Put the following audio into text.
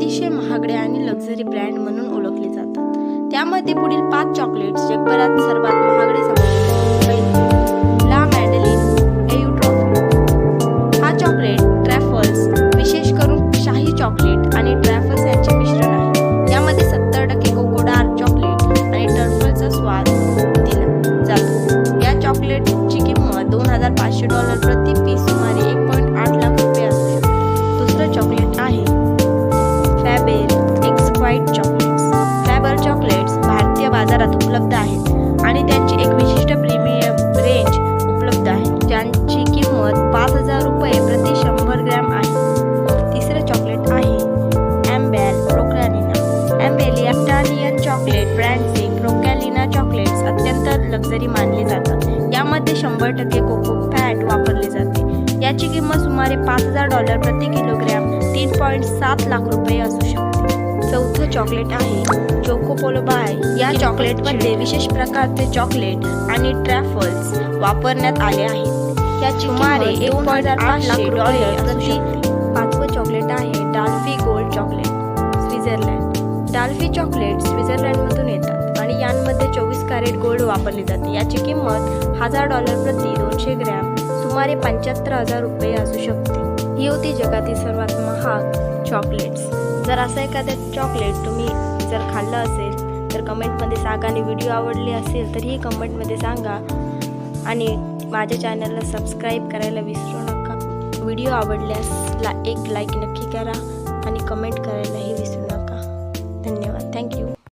अतिशय महागडे आणि लक्झरी ब्रँड म्हणून ओळखले जातात. त्यामध्ये पुढील पाच चॉकलेट्स जगभरात सर्वात महागडे समजले ला मॅडलिन एयू हा चॉकलेट ट्रॅफल्स विशेष करून शाही चॉकलेट आणि ट्रॅफल्स यांचे मिश्रण आहे. यामध्ये सत्तर टक्के कोकोडार चॉकलेट आणि टर्फलचा स्वाद दिला जातो. या चॉकलेटची किंमत दोन हजार पाचशे डॉलर प्रति बाजारात उपलब्ध आहेत आणि त्यांची एक विशिष्ट प्रीमियम रेंज उपलब्ध आहे. ज्यांची किंमत पाच हजार रुपये प्रति शंभर ग्रॅम आहे. तिसरं चॉकलेट आहे. ॲम्बॅल प्रोकॅलिना ॲम्बेल या इटालियन चॉकलेट ब्रँडचे प्रोकॅलिना चॉकलेट्स अत्यंत लक्झरी मानले जातात. यामध्ये शंभर टक्के कोको फॅट वापरले जाते. याची किंमत सुमारे पाच हजार डॉलर प्रति किलोग्रॅम तीन पॉईंट सात लाख रुपये असू शकते. चौथं चॉकलेट आहे चोकोपोलो बाय या चॉकलेटमध्ये विशेष प्रकारचे चॉकलेट आणि ट्रॅफल्स वापरण्यात आले आहेत. याची सुमारे एक पॉईंट आठ लाख डॉलर पाचवं चॉकलेट आहे Dolfin gold chocolate Switzerland Dolfin chocolate स्वित्झर्लंडमधून येतात आणि यांमध्ये चोवीस कॅरेट गोल्ड वापरली जाते. याची किंमत हजार डॉलर प्रति दोनशे ग्रॅम सुमारे पंच्याहत्तर हजार रुपये असू शकते. ही होती जगातील सर्वात महाग चॉकलेट्स जर असं एखादं चॉकलेट तुम्ही जर खाल्लं असेल तर कमेंटमध्ये सांगा आणि व्हिडिओ आवडले असेल तरीही कमेंटमध्ये सांगा. आणि माझ्या चॅनलला सबस्क्राईब करायला विसरू नका. व्हिडिओ आवडल्यास ला एक लाईक नक्की करा आणि कमेंट करा